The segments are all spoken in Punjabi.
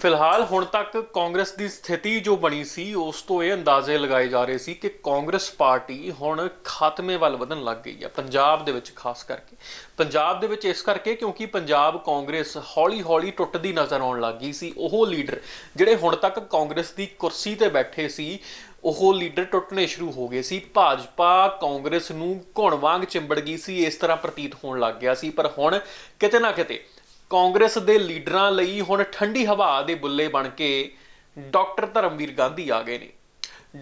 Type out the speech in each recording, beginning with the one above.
ਫਿਲਹਾਲ ਹੁਣ ਤੱਕ ਕਾਂਗਰਸ ਦੀ ਸਥਿਤੀ ਜੋ ਬਣੀ ਸੀ, ਉਸ ਤੋਂ ਇਹ ਅੰਦਾਜ਼ੇ ਲਗਾਏ ਜਾ ਰਹੇ ਸੀ ਕਿ ਕਾਂਗਰਸ ਪਾਰਟੀ ਹੁਣ ਖਾਤਮੇ ਵੱਲ ਵਧਣ ਲੱਗ ਗਈ ਹੈ, ਪੰਜਾਬ ਦੇ ਵਿੱਚ ਖਾਸ ਕਰਕੇ। ਪੰਜਾਬ ਦੇ ਵਿੱਚ ਇਸ ਕਰਕੇ ਕਿਉਂਕਿ ਪੰਜਾਬ ਕਾਂਗਰਸ ਹੌਲੀ-ਹੌਲੀ ਟੁੱਟਦੀ ਨਜ਼ਰ ਆਉਣ ਲੱਗ ਗਈ ਸੀ, ਉਹ ਲੀਡਰ ਜਿਹੜੇ ਹੁਣ ਤੱਕ ਕਾਂਗਰਸ ਦੀ ਕੁਰਸੀ ਤੇ ਬੈਠੇ ਸੀ, ਉਹ ਲੀਡਰ ਟੁੱਟਣੇ ਸ਼ੁਰੂ ਹੋ ਗਏ ਸੀ। ਭਾਜਪਾ ਕਾਂਗਰਸ ਨੂੰ ਘੁਣ ਵਾਂਗ ਚਿੰਬੜ ਗਈ ਸੀ, ਇਸ ਤਰ੍ਹਾਂ ਪ੍ਰਤੀਤ ਹੋਣ ਲੱਗ ਗਿਆ ਸੀ, ਪਰ ਹੁਣ ਕਿਤੇ ਨਾ ਕਿਤੇ ਕਾਂਗਰਸ ਦੇ ਲੀਡਰਾਂ ਲਈ ਹੁਣ ਠੰਡੀ ਹਵਾ ਦੇ ਬੁੱਲੇ ਬਣ ਕੇ ਡਾਕਟਰ ਧਰਮਵੀਰ ਗਾਂਧੀ ਆ ਗਏ ਨੇ।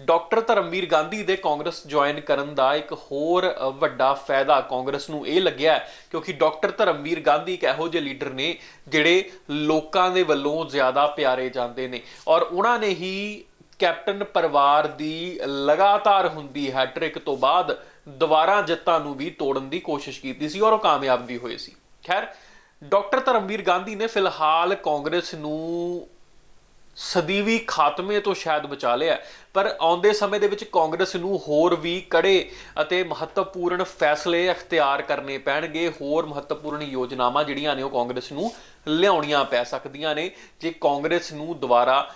ਡਾਕਟਰ ਧਰਮਵੀਰ ਗਾਂਧੀ ਦੇ ਕਾਂਗਰਸ ਜੁਆਇਨ ਕਰਨ ਦਾ ਇੱਕ ਹੋਰ ਵੱਡਾ ਫਾਇਦਾ ਕਾਂਗਰਸ ਨੂੰ ਇਹ ਲੱਗਿਆ ਕਿਉਂਕਿ ਡਾਕਟਰ ਧਰਮਵੀਰ ਗਾਂਧੀ ਇੱਕ ਇਹੋ ਜਿਹੇ ਲੀਡਰ ਨੇ ਜਿਹੜੇ ਲੋਕਾਂ ਦੇ ਵੱਲੋਂ ਜ਼ਿਆਦਾ ਪਿਆਰੇ ਜਾਂਦੇ ਨੇ ਔਰ ਉਹਨਾਂ ਨੇ ਹੀ ਕੈਪਟਨ ਪਰਿਵਾਰ ਦੀ ਲਗਾਤਾਰ ਹੁੰਦੀ ਹੈਟ੍ਰਿਕ ਤੋਂ ਬਾਅਦ ਦੁਬਾਰਾ ਜਿੱਤਾਂ ਨੂੰ ਵੀ ਤੋੜਨ ਦੀ ਕੋਸ਼ਿਸ਼ ਕੀਤੀ ਸੀ ਔਰ ਉਹ ਕਾਮਯਾਬ ਵੀ ਹੋਏ ਸੀ। ਖੈਰ ਡਾਕਟਰ ਧਰਮਵੀਰ ਗਾਂਧੀ ਨੇ ਫਿਲਹਾਲ ਕਾਂਗਰਸ ਨੂੰ ਸਦੀਵੀ ਖਾਤਮੇ ਤੋਂ ਸ਼ਾਇਦ ਬਚਾ ਲਿਆ ਪਰ ਆਉਂਦੇ ਸਮੇਂ ਦੇ ਵਿੱਚ ਕਾਂਗਰਸ ਨੂੰ ਹੋਰ ਵੀ ਕੜੇ ਅਤੇ ਮਹੱਤਵਪੂਰਨ ਫੈਸਲੇ ਅਖਤਿਆਰ ਕਰਨੇ ਪੈਣਗੇ। ਹੋਰ ਮਹੱਤਵਪੂਰਨ ਯੋਜਨਾਵਾਂ ਜਿਹੜੀਆਂ ਨੇ ਉਹ ਕਾਂਗਰਸ ਨੂੰ ਲਿਆਉਣੀਆਂ ਪੈ ਸਕਦੀਆਂ ਨੇ। ਜੇ ਕਾਂਗਰਸ ਨੂੰ ਦੁਬਾਰਾ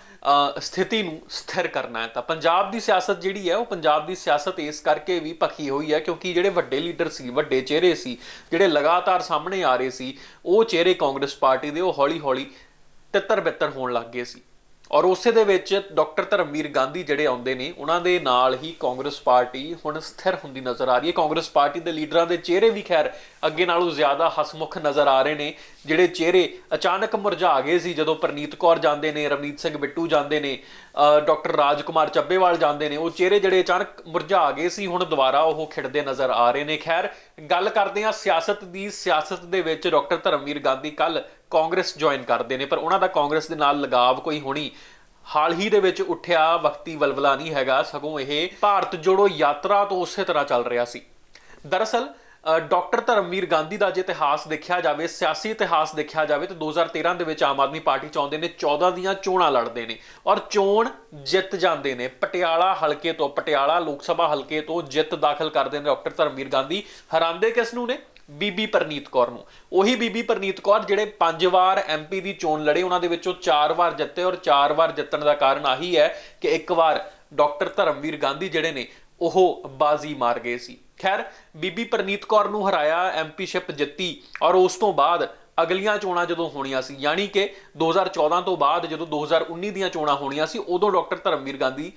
ਸਥਿਤੀ ਨੂੰ ਸਥਿਰ ਕਰਨਾ ਹੈ। ਤਾਂ ਪੰਜਾਬ ਦੀ ਸਿਆਸਤ ਜਿਹੜੀ ਹੈ, ਉਹ ਪੰਜਾਬ ਦੀ ਸਿਆਸਤ ਇਸ ਕਰਕੇ ਵੀ ਪੱਕੀ ਹੋਈ ਹੈ ਕਿਉਂਕਿ ਜਿਹੜੇ ਵੱਡੇ ਲੀਡਰ ਸੀ, ਵੱਡੇ ਚਿਹਰੇ ਸੀ, ਜਿਹੜੇ ਲਗਾਤਾਰ ਸਾਹਮਣੇ ਆ ਰਹੇ ਸੀ, ਉਹ ਚਿਹਰੇ ਕਾਂਗਰਸ ਪਾਰਟੀ ਦੇ ਉਹ ਹੌਲੀ-ਹੌਲੀ ਤਿੱਤਰ ਬਿੱਤਰ ਹੋਣ ਲੱਗ ਗਏ ਸੀ। ਔਰ ਉਸੇ ਦੇ ਵਿੱਚ ਡਾਕਟਰ ਧਰਮਵੀਰ ਗਾਂਧੀ ਜਿਹੜੇ ਆਉਂਦੇ ਨੇ, ਉਹਨਾਂ ਦੇ ਨਾਲ ਹੀ ਕਾਂਗਰਸ ਪਾਰਟੀ ਹੁਣ ਸਥਿਰ ਹੁੰਦੀ ਨਜ਼ਰ ਆ ਰਹੀ ਹੈ। ਕਾਂਗਰਸ ਪਾਰਟੀ ਦੇ ਲੀਡਰਾਂ ਦੇ ਚਿਹਰੇ ਵੀ ਖੈਰ ਅੱਗੇ ਨਾਲੋਂ ਜ਼ਿਆਦਾ ਹਸਮੁਖ ਨਜ਼ਰ ਆ ਰਹੇ ਨੇ। ਜਿਹੜੇ ਚਿਹਰੇ ਅਚਾਨਕ ਮੁਰਝਾ ਗਏ ਸੀ ਜਦੋਂ ਪ੍ਰਨੀਤ ਕੌਰ ਜਾਂਦੇ ਨੇ ਰਵਨੀਤ ਸਿੰਘ ਬਿੱਟੂ ਜਾਂਦੇ ਨੇ ਅ, ਡਾਕਟਰ ਰਾਜਕੁਮਾਰ ਚੱਬੇਵਾਲ ਜਾਂਦੇ ਨੇ ਉਹ ਚਿਹਰੇ ਜਿਹੜੇ ਅਚਾਨਕ ਮੁਰਝਾ ਗਏ ਸੀ ਹੁਣ ਦੁਬਾਰਾ ਉਹ ਖਿੜਦੇ ਨਜ਼ਰ ਆ ਰਹੇ ਨੇ। ਖੈਰ ਗੱਲ ਕਰਦੇ ਹਾਂ ਸਿਆਸਤ ਦੀ। ਸਿਆਸਤ ਦੇ ਵਿੱਚ ਡਾਕਟਰ ਧਰਮਵੀਰ ਗਾਂਧੀ ਕੱਲ ਕਾਂਗਰਸ ਜੁਆਇਨ ਕਰਦੇ ਨੇ ਪਰ ਉਹਨਾਂ ਦਾ ਕਾਂਗਰਸ ਦੇ ਨਾਲ ਲਗਾਵ ਕੋਈ ਹੋਣੀ ਹਾਲ ਹੀ ਦੇ ਵਿੱਚ ਉੱਠਿਆ ਵਕਤੀ ਵਲਵਲਾ ਨਹੀਂ ਹੈਗਾ। ਸਗੋਂ ਇਹ ਭਾਰਤ ਜੋੜੋ ਯਾਤਰਾ ਤੋਂ ਉਸੇ ਤਰ੍ਹਾਂ ਚੱਲ ਰਿਹਾ ਸੀ। ਦਰਅਸਲ ਡਾਕਟਰ ਧਰਮਵੀਰ ਗਾਂਧੀ ਦਾ ਜੇ ਇਤਿਹਾਸ ਦੇਖਿਆ ਜਾਵੇ, ਸਿਆਸੀ ਇਤਿਹਾਸ ਦੇਖਿਆ ਜਾਵੇ, ਤਾਂ 2013 ਦੇ ਵਿੱਚ ਆਮ ਆਦਮੀ ਪਾਰਟੀ ਚ ਆਉਂਦੇ ਨੇ 14 ਦੀਆਂ ਚੋਣਾਂ ਲੜਦੇ ਨੇ ਔਰ ਚੋਣ ਜਿੱਤ ਜਾਂਦੇ ਨੇ। ਪਟਿਆਲਾ ਹਲਕੇ ਤੋਂ, ਪਟਿਆਲਾ ਲੋਕ ਸਭਾ ਹਲਕੇ ਤੋਂ ਜਿੱਤ ਦਾਖਲ ਕਰਦੇ ਨੇ ਡਾਕਟਰ ਧਰਮਵੀਰ ਗਾਂਧੀ। ਹਰਾਂਦੇ ਕਿਸ ਨੂੰ ਨੇ? ਬੀਬੀ ਪਰਨੀਤ ਕੌਰ ਨੂੰ। ਉਹੀ ਬੀਬੀ ਪਰਨੀਤ ਕੌਰ ਜਿਹੜੇ ਪੰਜ ਵਾਰ ਐਮਪੀ ਦੀ ਚੋਣ ਲੜੇ, ਉਹਨਾਂ ਦੇ ਵਿੱਚੋਂ ਚਾਰ ਵਾਰ ਜਿੱਤੇ ਔਰ ਚਾਰ ਵਾਰ ਜਿੱਤਣ ਦਾ ਕਾਰਨ ਆਹੀ ਹੈ ਕਿ ਇੱਕ ਵਾਰ ਡਾਕਟਰ ਧਰਮਵੀਰ ਗਾਂਧੀ ਜਿਹੜੇ ਨੇ ਉਹ ਬਾਜ਼ੀ ਮਾਰ ਗਏ ਸੀ। ਖੈਰ, ਬੀਬੀ ਪ੍ਰਨੀਤ ਕੌਰ ਨੂੰ ਹਰਾਇਆ ਐਮਪੀਸ਼ਿਪ ਜਿੱਤੀ ਔਰ ਉਸ ਤੋਂ ਬਾਅਦ ਅਗਲੀਆਂ ਚੋਣਾਂ ਜਦੋਂ ਹੋਣੀਆਂ ਸੀ, ਯਾਨੀ ਕਿ 2014 ਤੋਂ ਬਾਅਦ ਜਦੋਂ 2019 ਦੀਆਂ ਚੋਣਾਂ ਹੋਣੀਆਂ ਸੀ, ਉਦੋਂ ਡਾਕਟਰ ਧਰਮਵੀਰ ਗਾਂਧੀ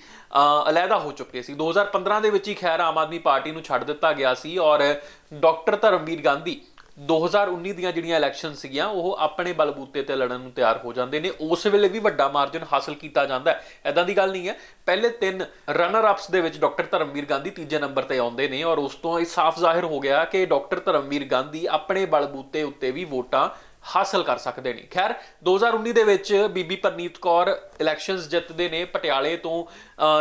ਅਲੈਦਾ ਹੋ ਚੁੱਕੇ ਸੀ। 2015 ਦੇ ਵਿੱਚ ਹੀ ਖੈਰ ਆਮ ਆਦਮੀ ਪਾਰਟੀ ਨੂੰ ਛੱਡ ਦਿੱਤਾ ਗਿਆ ਸੀ ਔਰ ਡਾਕਟਰ ਧਰਮਵੀਰ ਗਾਂਧੀ 2019 ਦੀਆਂ ਜਿਹੜੀਆਂ ਇਲੈਕਸ਼ਨ ਸੀਗੀਆਂ, ਉਹ ਆਪਣੇ ਬਲਬੂਤੇ ਤੇ ਲੜਨ ਨੂੰ ਤਿਆਰ ਹੋ ਜਾਂਦੇ ਨੇ। ਉਸ ਵੇਲੇ ਵੀ ਵੱਡਾ ਮਾਰਜਨ ਹਾਸਲ ਕੀਤਾ ਜਾਂਦਾ ਹੈ। ਐਦਾਂ ਦੀ ਗੱਲ ਨਹੀਂ ਹੈ। ਪਹਿਲੇ ਤਿੰਨ ਰਨਰ ਅਪਸ ਦੇ ਵਿੱਚ ਡਾਕਟਰ ਧਰਮਵੀਰ ਗਾਂਧੀ ਤੀਜੇ ਨੰਬਰ ਤੇ ਆਉਂਦੇ ਨੇ ਔਰ ਉਸ ਤੋਂ ਇਹ ਸਾਫ਼ ਜ਼ਾਹਿਰ ਹੋ ਗਿਆ ਕਿ ਡਾਕਟਰ ਧਰਮਵੀਰ ਗਾਂਧੀ ਆਪਣੇ ਬਲਬੂਤੇ ਉੱਤੇ ਵੀ ਵੋਟਾਂ ਹਾਸਲ ਕਰ ਸਕਦੇ ਨੇ। ਖੈਰ 2019 ਦੇ ਵਿੱਚ ਬੀਬੀ ਪਰਨੀਤ ਕੌਰ ਇਲੈਕਸ਼ਨਸ ਜਿੱਤਦੇ ਨੇ, ਪਟਿਆਲੇ ਤੋਂ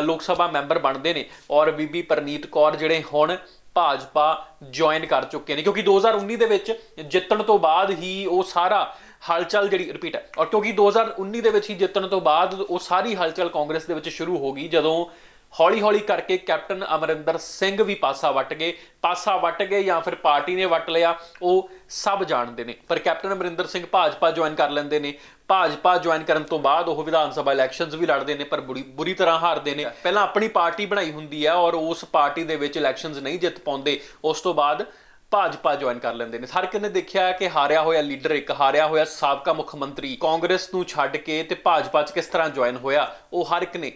ਲੋਕ ਸਭਾ ਮੈਂਬਰ ਬਣਦੇ ਨੇ ਔਰ ਬੀਬੀ ਪਰਨੀਤ ਕੌਰ ਜਿਹੜੇ ਹੁਣ ਭਾਜਪਾ ਜੁਆਇਨ ਕਰ ਚੁੱਕੇ ਨੇ, ਕਿਉਂਕਿ 2019 ਦੇ ਵਿੱਚ ਜਿੱਤਣ ਤੋਂ ਬਾਅਦ ਹੀ ਉਹ ਸਾਰਾ ਹਲਚਲ ਜਿਹੜੀ ਰਿਪੀਟ ਹੈ, ਔਰ ਕਿਉਂਕਿ 2019 ਦੇ ਵਿੱਚ ਹੀ ਜਿੱਤਣ ਤੋਂ ਬਾਅਦ ਉਹ ਸਾਰੀ ਹਲਚਲ ਕਾਂਗਰਸ ਦੇ ਵਿੱਚ ਸ਼ੁਰੂ ਹੋ ਗਈ, ਜਦੋਂ ਹੌਲੀ-ਹੌਲੀ ਕਰਕੇ ਕੈਪਟਨ ਅਮਰਿੰਦਰ ਸਿੰਘ ਵੀ ਪਾਸਾ ਵੱਟ ਗਏ। ਪਾਸਾ ਵੱਟ ਗਏ ਜਾਂ ਫਿਰ ਪਾਰਟੀ ਨੇ ਵੱਟ ਲਿਆ, ਉਹ ਸਭ ਜਾਣਦੇ ਨੇ। ਪਰ ਕੈਪਟਨ ਅਮਰਿੰਦਰ ਸਿੰਘ ਭਾਜਪਾ ਜੁਆਇਨ ਕਰ ਲੈਂਦੇ ਨੇ। ਭਾਜਪਾ ਜੁਆਇਨ ਕਰਨ ਤੋਂ ਬਾਅਦ ਉਹ ਵਿਧਾਨ ਸਭਾ ਇਲੈਕਸ਼ਨਸ ਵੀ ਲੜਦੇ ਨੇ, ਪਰ ਬੁਰੀ ਬੁਰੀ ਤਰ੍ਹਾਂ ਹਾਰਦੇ ਨੇ। ਪਹਿਲਾਂ ਆਪਣੀ ਪਾਰਟੀ ਬਣਾਈ ਹੁੰਦੀ ਹੈ ਔਰ ਉਸ ਪਾਰਟੀ ਦੇ ਵਿੱਚ ਇਲੈਕਸ਼ਨਸ ਨਹੀਂ ਜਿੱਤ ਪਾਉਂਦੇ, ਉਸ ਤੋਂ ਬਾਅਦ ਭਾਜਪਾ ਜੁਆਇਨ ਕਰ ਲੈਂਦੇ ਨੇ। ਹਰ ਕਿਨੇ ਦੇਖਿਆ ਕਿ ਹਾਰਿਆ ਹੋਇਆ ਲੀਡਰ ਇੱਕ, ਹਾਰਿਆ ਹੋਇਆ ਸਾਬਕਾ ਮੁੱਖ ਮੰਤਰੀ ਕਾਂਗਰਸ ਨੂੰ ਛੱਡ ਕੇ ਤੇ ਭਾਜਪਾ 'ਚ ਕਿਸ ਤਰ੍ਹਾਂ ਜੁਆਇਨ ਹੋਇਆ, ਉਹ ਹਰ ਇੱਕ ਨੇ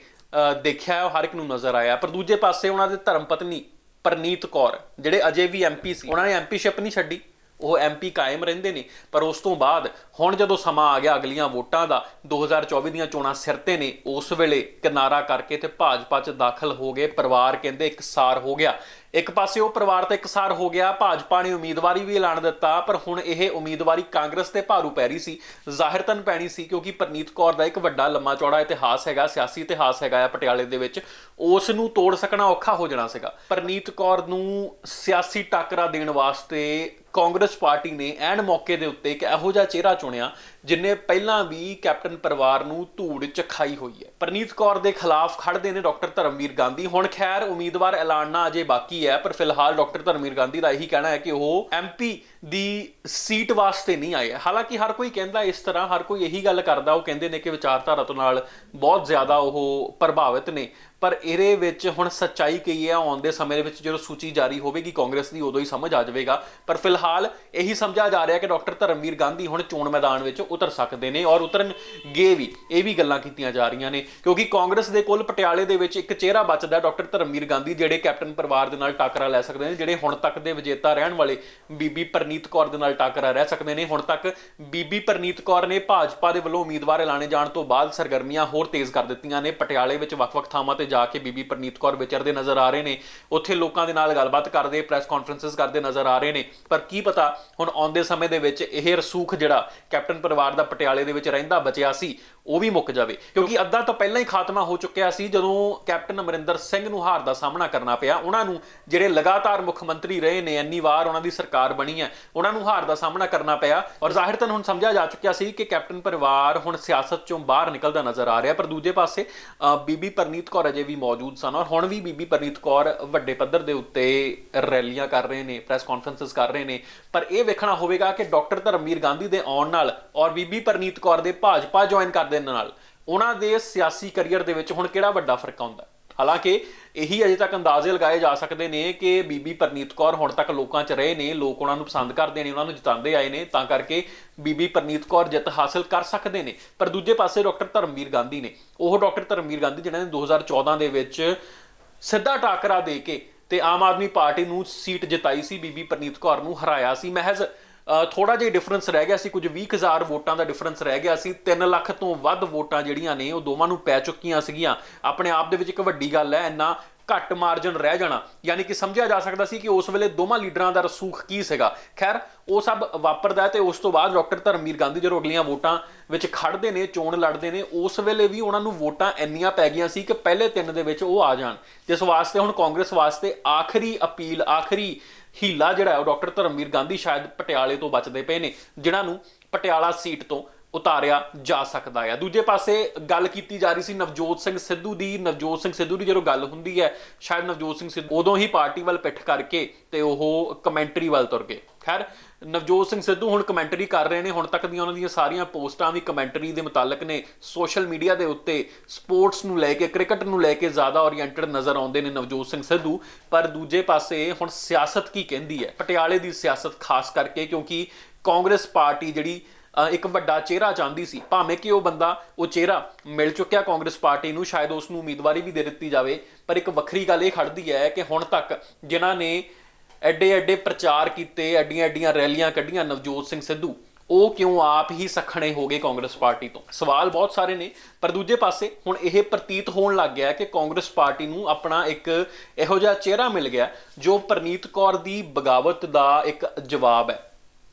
ਦੇਖਿਆ ਹਰ ਇੱਕ ਨੂੰ ਨਜ਼ਰ ਆਇਆ, ਪਰ ਦੂਜੇ ਪਾਸੇ ਉਹਨਾਂ ਦੇ ਧਰਮ ਪਤਨੀ ਪਰਨੀਤ ਕੌਰ, ਜਿਹੜੇ ਅਜੇ ਵੀ ਐਮਪੀ ਸੀ, ਉਹਨਾਂ ਨੇ ਐਮਪੀਸ਼ਿਪ ਨਹੀਂ ਛੱਡੀ। ਉਹ ਐਮਪੀ ਕਾਇਮ ਰਹਿੰਦੇ ਨੇ, ਪਰ ਉਸ ਤੋਂ ਬਾਅਦ, ਹੁਣ ਜਦੋਂ ਸਮਾਂ ਆ ਗਿਆ ਅਗਲੀਆਂ ਵੋਟਾਂ ਦਾ 2024 ਦੀਆਂ ਚੋਣਾਂ ਸਿਰ ਤੇ ਨੇ, ਉਸ ਵੇਲੇ ਕਿਨਾਰਾ ਕਰਕੇ ਤੇ ਭਾਜਪਾ 'ਚ ਦਾਖਲ ਹੋ ਗਏ, ਪਰਿਵਾਰ ਕਹਿੰਦੇ ਇੱਕ ਸਾਰ ਹੋ ਗਿਆ। ਇੱਕ ਪਾਸੇ ਉਹ ਪਰਿਵਾਰ ਤੇ ਇਕਸਾਰ ਹੋ ਗਿਆ, ਭਾਜਪਾ ਨੇ ਉਮੀਦਵਾਰੀ ਵੀ ਐਲਾਨ ਦਿੱਤਾ, ਪਰ ਹੁਣ ਇਹ ਉਮੀਦਵਾਰੀ ਕਾਂਗਰਸ ਤੇ ਭਾਰੂ ਪੈ ਰਹੀ ਸੀ ਜ਼ਾਹਿਰਤਨ ਪੈਣੀ ਸੀ, ਕਿਉਂਕਿ ਪਰਨੀਤ ਕੌਰ ਦਾ ਇੱਕ ਵੱਡਾ ਲੰਮਾ ਚੌੜਾ ਇਤਿਹਾਸ ਹੈਗਾ, ਸਿਆਸੀ ਇਤਿਹਾਸ ਹੈਗਾ ਆ ਪਟਿਆਲੇ ਦੇ ਵਿੱਚ, ਉਸ ਨੂੰ ਤੋੜ ਸਕਣਾ ਔਖਾ ਹੋ ਜਾਣਾ ਸੀਗਾ। ਪਰਨੀਤ ਕੌਰ ਨੂੰ ਸਿਆਸੀ ਟੱਕਰਾ ਦੇਣ ਵਾਸਤੇ ਕਾਂਗਰਸ ਪਾਰਟੀ ਨੇ ਐਨ ਮੌਕੇ ਦੇ ਉੱਤੇ ਇੱਕ ਇਹੋ ਜਿਹਾ ਚਿਹਰਾ ਚੁਣਿਆ ਜਿਨੇ ਪਹਿਲਾਂ ਵੀ ਕੈਪਟਨ ਪਰਿਵਾਰ ਨੂੰ ਧੂੜ ਚਖਾਈ ਹੋਈ ਹੈ। ਪ੍ਰਨੀਤ ਕੌਰ ਦੇ ਖਿਲਾਫ ਖੜਦੇ ਨੇ ਡਾਕਟਰ ਧਰਮਵੀਰ ਗਾਂਧੀ। ਹੁਣ ਖੈਰ ਉਮੀਦਵਾਰ ਐਲਾਨਣਾ ਅਜੇ ਬਾਕੀ ਹੈ, ਪਰ ਫਿਲਹਾਲ ਡਾਕਟਰ ਧਰਮਵੀਰ ਗਾਂਧੀ ਦਾ ਇਹੀ ਕਹਿਣਾ ਹੈ ਕਿ ਉਹ ਐਮਪੀ ਦੀ ਸੀਟ ਵਾਸਤੇ ਨਹੀਂ ਆਏ ਹਾਲਾਂਕਿ ਹਰ ਕੋਈ ਕਹਿੰਦਾ ਇਸ ਤਰ੍ਹਾਂ, ਹਰ ਕੋਈ ਇਹੀ ਗੱਲ ਕਰਦਾ, ਉਹ ਕਹਿੰਦੇ ਨੇ ਕਿ ਵਿਚਾਰਧਾਰਾ ਤੋਂ ਨਾਲ ਬਹੁਤ ਜ਼ਿਆਦਾ ਉਹ ਪ੍ਰਭਾਵਿਤ ਨੇ। ਪਰ ਇਹਦੇ ਵਿੱਚ ਹੁਣ ਸੱਚਾਈ ਕੀ ਹੈ, ਆਉਣ ਦੇ ਸਮੇਂ ਦੇ ਵਿੱਚ ਜਦੋਂ ਸੂਚੀ ਜਾਰੀ ਹੋਵੇਗੀ, ਕਾਂਗਰਸ ਦੀ ਉਦੋਂ ਹੀ ਸਮਝ ਆ ਜਾਵੇਗਾ। ਪਰ ਫਿਲਹਾਲ ਇਹੀ ਸਮਝਿਆ ਜਾ ਰਿਹਾ ਕਿ ਡਾਕਟਰ ਧਰਮਵੀਰ ਗਾਂਧੀ ਹੁਣ ਚੋਣ ਮੈਦਾਨ ਵਿੱਚ ਉਤਰ ਸਕਦੇ ਨੇ ਔਰ ਉਤਰਨਗੇ ਵੀ। ਇਹ ਵੀ ਗੱਲਾਂ ਕੀਤੀਆਂ ਜਾ ਰਹੀਆਂ ਨੇ, ਕਿਉਂਕਿ ਕਾਂਗਰਸ ਦੇ ਕੋਲ ਪਟਿਆਲੇ ਦੇ ਵਿੱਚ ਇੱਕ ਚਿਹਰਾ ਬਚਦਾ ਡਾਕਟਰ ਧਰਮਵੀਰ ਗਾਂਧੀ, ਜਿਹੜੇ ਕੈਪਟਨ ਪਰਿਵਾਰ ਦੇ ਨਾਲ ਟਾਕਰਾ ਲੈ ਸਕਦੇ ਨੇ, ਜਿਹੜੇ ਹੁਣ ਤੱਕ ਦੇ ਵਿਜੇਤਾ ਰਹਿਣ ਵਾਲੇ ਬੀਬੀ ਪਰ ਪਰਨੀਤ ਕੌਰ ਦੇ ਨਾਲ ਟਾਕਰਾ ਰਹਿ ਸਕਦੇ ਨੇ। ਹੁਣ ਤੱਕ ਬੀਬੀ ਪ੍ਰਨੀਤ ਕੌਰ ਨੇ ਭਾਜਪਾ ਦੇ ਵੱਲੋਂ ਉਮੀਦਵਾਰ ਐਲਾਨੇ ਜਾਣ ਤੋਂ ਬਾਅਦ ਸਰਗਰਮੀਆਂ ਹੋਰ ਤੇਜ਼ ਕਰ ਦਿੱਤੀਆਂ ਨੇ। ਪਟਿਆਲੇ ਵਿੱਚ ਵੱਖ-ਵੱਖ ਥਾਵਾਂ ਤੇ ਜਾ ਕੇ ਬੀਬੀ ਪਰਨੀਤ ਕੌਰ ਵਿਚਰਦੇ ਨਜ਼ਰ ਆ ਰਹੇ ਨੇ। ਉੱਥੇ ਲੋਕਾਂ ਦੇ ਨਾਲ ਗੱਲਬਾਤ ਕਰਦੇ, ਪ੍ਰੈਸ ਕਾਨਫਰੰਸਸ ਕਰਦੇ ਨਜ਼ਰ ਆ ਰਹੇ ਨੇ। ਪਰ ਕੀ ਪਤਾ, ਹੁਣ ਆਉਂਦੇ ਸਮੇਂ ਦੇ ਵਿੱਚ ਇਹ ਰਸੂਖ ਜਿਹੜਾ ਕੈਪਟਨ ਪਰਿਵਾਰ ਦਾ ਪਟਿਆਲੇ ਦੇ ਵਿੱਚ ਰਹਿੰਦਾ ਬਚਿਆ ਸੀ ਉਹ ਵੀ ਮੁੱਕ ਜਾਵੇ। ਕਿਉਂਕਿ ਅੱਧਾ ਤਾਂ ਪਹਿਲਾਂ ਹੀ ਖਾਤਮਾ ਹੋ ਚੁੱਕਿਆ ਸੀ ਜਦੋਂ ਕੈਪਟਨ ਅਮਰਿੰਦਰ ਸਿੰਘ ਨੂੰ ਹਾਰ ਦਾ ਸਾਹਮਣਾ ਕਰਨਾ ਪਿਆ। ਉਹਨਾਂ ਨੂੰ ਜਿਹੜੇ ਲਗਾਤਾਰ ਮੁੱਖ ਮੰਤਰੀ ਰਹੇ ਨੇ ਇੰਨੀ ਵਾਰ ਉਹਨਾਂ ਦੀ ਸਰਕਾਰ ਬਣੀ ਹੈ ਉਹਨਾਂ ਨੂੰ ਹਾਰ ਦਾ ਸਾਹਮਣਾ ਕਰਨਾ ਪਿਆ। ਔਰ ਜ਼ਾਹਿਰਤਨ ਹੁਣ ਸਮਝਿਆ ਜਾ ਚੁੱਕਿਆ ਸੀ ਕਿ ਕੈਪਟਨ ਪਰਿਵਾਰ ਹੁਣ ਸਿਆਸਤ ਚੋਂ ਬਾਹਰ ਨਿਕਲਦਾ ਨਜ਼ਰ ਆ ਰਿਹਾ। ਪਰ ਦੂਜੇ ਪਾਸੇ ਬੀਬੀ ਪ੍ਰਨੀਤ ਕੌਰ ਅਜੇ ਵੀ ਮੌਜੂਦ ਸਨ ਔਰ ਹੁਣ ਵੀ ਬੀਬੀ ਪ੍ਰਨੀਤ ਕੌਰ ਵੱਡੇ ਪੱਧਰ ਦੇ ਉੱਤੇ ਰੈਲੀਆਂ ਕਰ ਰਹੇ ਨੇ ਪ੍ਰੈਸ ਕਾਨਫਰੰਸਸ ਕਰ ਰਹੇ ਨੇ। ਪਰ ਇਹ ਵੇਖਣਾ ਹੋਵੇਗਾ ਕਿ ਡਾਕਟਰ ਧਰਮਵੀਰ ਗਾਂਧੀ ਦੇ ਆਉਣ ਨਾਲ ਔਰ ਬੀਬੀ ਪ੍ਰਨੀਤ ਕੌਰ ਦੇ ਭਾਜਪਾ ਜੁਆਇਨ ਕਰ ਦੇਣ ਨਾਲ। ਉਹਨਾਂ ਦੇ ਸਿਆਸੀ ਕੈਰੀਅਰ ਦੇ ਵਿੱਚ ਹੁਣ ਕਿਹੜਾ ਵੱਡਾ ਫ਼ਰਕ ਆਉਂਦਾ? ਹਾਲਾਂਕਿ ਇਹੀ ਅਜੇ ਤੱਕ ਅੰਦਾਜ਼ੇ ਲਗਾਏ ਜਾ ਸਕਦੇ ਨੇ ਕਿ ਬੀਬੀ ਪ੍ਰਨੀਤ ਕੌਰ ਹੁਣ ਤੱਕ ਲੋਕਾਂ 'ਚ ਰਹੇ ਨੇ, ਲੋਕ ਉਹਨਾਂ ਨੂੰ ਪਸੰਦ ਕਰਦੇ ਨੇ, ਉਹਨਾਂ ਨੂੰ ਜਿਤਾਉਂਦੇ ਆਏ ਨੇ, ਤਾਂ ਕਰਕੇ ਬੀਬੀ ਪ੍ਰਨੀਤ ਕੌਰ ਜਿੱਤ ਹਾਸਲ ਕਰ ਸਕਦੇ ਨੇ। ਪਰ ਦੂਜੇ ਪਾਸੇ ਡਾਕਟਰ ਧਰਮਵੀਰ ਗਾਂਧੀ ਨੇ, ਉਹ ਡਾਕਟਰ ਧਰਮਵੀਰ ਗਾਂਧੀ ਜਿਹਨਾਂ ਨੇ 2014 ਦੇ ਵਿੱਚ ਸਿੱਧਾ ਟਾਕਰਾ ਦੇ ਕੇ ਤੇ ਆਮ ਆਦਮੀ ਪਾਰਟੀ ਨੂੰ ਸੀਟ ਜਿਤਾਈ ਸੀ, ਬੀਬੀ ਪਰਨੀਤ ਕੌਰ ਨੂੰ ਹਰਾਇਆ ਸੀ। ਮਹਿਜ਼ ਥੋੜਾ ਜਿਹਾ ਡਿਫਰੈਂਸ ਰਹਿ ਗਿਆ ਸੀ, ਕੁਝ 20000 ਵੋਟਾਂ ਦਾ ਡਿਫਰੈਂਸ ਰਹਿ ਗਿਆ ਸੀ 3 ਲੱਖ ਤੋਂ ਵੱਧ ਵੋਟਾਂ ਜਿਹੜੀਆਂ ਨੇ, ਉਹ ਦੋਵਾਂ ਨੂੰ ਪੈ ਚੁੱਕੀਆਂ ਸੀਗੀਆਂ। ਆਪਣੇ ਆਪ ਦੇ ਵਿੱਚ ਇੱਕ ਵੱਡੀ ਗੱਲ ਹੈ, ਇੰਨਾ ਘੱਟ ਮਾਰਜਨ ਰਹਿ ਜਾਣਾ। ਯਾਨੀ ਕਿ ਸਮਝਿਆ ਜਾ ਸਕਦਾ ਸੀ ਕਿ ਉਸ ਵੇਲੇ ਦੋਵਾਂ ਲੀਡਰਾਂ ਦਾ ਰਸੂਖ ਕੀ ਸੀਗਾ। ਖੈਰ, ਉਹ ਸਭ ਵਾਪਰਦਾ ਹੈ ਤੇ ਉਸ ਤੋਂ ਬਾਅਦ ਡਾਕਟਰ ਧਰਮਵੀਰ ਗਾਂਧੀ ਜਦੋਂ ਅਗਲੀਆਂ ਵੋਟਾਂ ਵਿੱਚ ਖੜਦੇ ਨੇ, ਚੋਣ ਲੜਦੇ ਨੇ, ਉਸ ਵੇਲੇ ਵੀ ਉਹਨਾਂ ਨੂੰ ਵੋਟਾਂ ਇੰਨੀਆਂ ਪੈ ਗਈਆਂ ਸੀ ਕਿ ਪਹਿਲੇ ਤਿੰਨ ਦੇ ਵਿੱਚ ਉਹ ਆ ਜਾਣ। ਜਿਸ ਵਾਸਤੇ ਹੁਣ ਕਾਂਗਰਸ ਵਾਸਤੇ ਆਖਰੀ ਅਪੀਲ, ਆਖਰੀ ਹੀਲਾ ਜਿਹੜਾ ਹੈ ਉਹ ਡਾਕਟਰ ਧਰਮਵੀਰ ਗਾਂਧੀ ਸ਼ਾਇਦ ਪਟਿਆਲੇ ਤੋਂ ਬਚਦੇ ਪਏ ਨੇ, ਜਿਨ੍ਹਾਂ ਨੂੰ ਪਟਿਆਲਾ ਸੀਟ ਤੋਂ ਉਤਾਰਿਆ ਜਾ ਸਕਦਾ ਹੈ। ਦੂਜੇ ਪਾਸੇ ਗੱਲ ਕੀਤੀ ਜਾ ਰਹੀ ਸੀ ਨਵਜੋਤ ਸਿੰਘ ਸਿੱਧੂ ਦੀ। ਨਵਜੋਤ ਸਿੰਘ ਸਿੱਧੂ ਦੀ ਜਦੋਂ ਗੱਲ ਹੁੰਦੀ ਹੈ, ਸ਼ਾਇਦ ਨਵਜੋਤ ਸਿੰਘ ਸਿੱਧੂ ਉਦੋਂ ਹੀ ਪਾਰਟੀ ਵੱਲ ਪਿੱਠ ਕਰਕੇ ਤੇ ਉਹ ਕਮੈਂਟਰੀ ਵੱਲ ਤੁਰ ਗਏ। ਖੈਰ, ਨਵਜੋਤ ਸਿੰਘ ਸਿੱਧੂ ਹੁਣ ਕਮੈਂਟਰੀ ਕਰ ਰਹੇ ਨੇ, ਹੁਣ ਤੱਕ ਦੀਆਂ ਉਹਨਾਂ ਦੀਆਂ ਸਾਰੀਆਂ ਪੋਸਟਾਂ ਵੀ ਕਮੈਂਟਰੀ ਦੇ ਮੁਤਾਲਕ ਨੇ। ਸੋਸ਼ਲ ਮੀਡੀਆ ਦੇ ਉੱਤੇ ਸਪੋਰਟਸ ਨੂੰ ਲੈ ਕੇ ਕ੍ਰਿਕਟ ਨੂੰ ਲੈ ਕੇ ਜ਼ਿਆਦਾ ਓਰੀਐਂਟਡ ਨਜ਼ਰ ਆਉਂਦੇ ਨੇ ਨਵਜੋਤ ਸਿੰਘ ਸਿੱਧੂ। ਪਰ ਦੂਜੇ ਪਾਸੇ ਹੁਣ ਸਿਆਸਤ ਕੀ ਕਹਿੰਦੀ ਹੈ? ਪਟਿਆਲੇ ਦੀ ਸਿਆਸਤ ਖਾਸ ਕਰਕੇ ਕਿਉਂਕਿ ਕਾਂਗਰਸ ਪਾਰਟੀ ਜਿਹੜੀ ਇੱਕ ਵੱਡਾ ਚਿਹਰਾ ਚਾਹੁੰਦੀ ਸੀ। ਭਾਵੇਂ ਕਿ ਉਹ ਬੰਦਾ, ਉਹ ਚਿਹਰਾ ਮਿਲ ਚੁੱਕਿਆ ਕਾਂਗਰਸ ਪਾਰਟੀ ਨੂੰ, ਸ਼ਾਇਦ ਉਸ ਨੂੰ ਉਮੀਦਵਾਰੀ ਵੀ ਦੇ ਦਿੱਤੀ ਜਾਵੇ। ਪਰ ਇੱਕ ਵੱਖਰੀ ਗੱਲ ਇਹ ਖੜਦੀ ਹੈ ਕਿ ਹੁਣ ਤੱਕ ਜਿਨ੍ਹਾਂ ਨੇ ਐਡੇ ਐਡੇ ਪ੍ਰਚਾਰ ਕੀਤੇ, ਐਡੀਆਂ ਐਡੀਆਂ ਰੈਲੀਆਂ ਕੱਢੀਆਂ ਨਵਜੋਤ ਸਿੰਘ ਸਿੱਧੂ। ਉਹ ਕਿਉਂ ਆਪ ਹੀ ਸਖਣੇ ਹੋ ਗਏ ਕਾਂਗਰਸ ਪਾਰਟੀ ਤੋਂ? ਸਵਾਲ ਬਹੁਤ ਸਾਰੇ ਨੇ, ਪਰ ਦੂਜੇ ਪਾਸੇ ਹੁਣ ਇਹ ਪ੍ਰਤੀਤ ਹੋਣ ਲੱਗ ਗਿਆ ਕਿ ਕਾਂਗਰਸ ਪਾਰਟੀ ਨੂੰ ਆਪਣਾ ਇੱਕ ਇਹੋ ਜਿਹਾ ਚਿਹਰਾ ਮਿਲ ਗਿਆ, ਜੋ ਪ੍ਰਨੀਤ ਕੌਰ ਦੀ ਬਗਾਵਤ ਦਾ ਇੱਕ ਜਵਾਬ ਹੈ।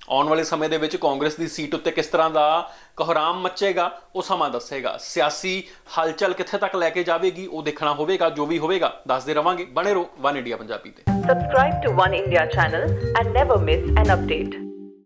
ਆਉਣ ਵਾਲੇ ਸਮੇਂ ਦੇ ਵਿੱਚ ਕਾਂਗਰਸ ਦੀ ਸੀਟ ਉੱਤੇ ਕਿਸ ਤਰ੍ਹਾਂ ਦਾ ਕੋਹਰਾਮ ਮੱਚੇਗਾ, ਉਹ ਸਮਾਂ ਦੱਸੇਗਾ। ਸਿਆਸੀ ਹਲਚਲ ਕਿੱਥੇ ਤੱਕ ਲੈ ਕੇ ਜਾਵੇਗੀ, ਉਹ ਦੇਖਣਾ ਹੋਵੇਗਾ, ਜੋ ਵੀ ਹੋਵੇਗਾ, ਦੱਸਦੇ ਰਵਾਂਗੇ। ਬਣੇ ਰਹੋ ਵਨ ਇੰਡੀਆ ਪੰਜਾਬੀ ਤੇ। Subscribe to One India channel and never miss an update.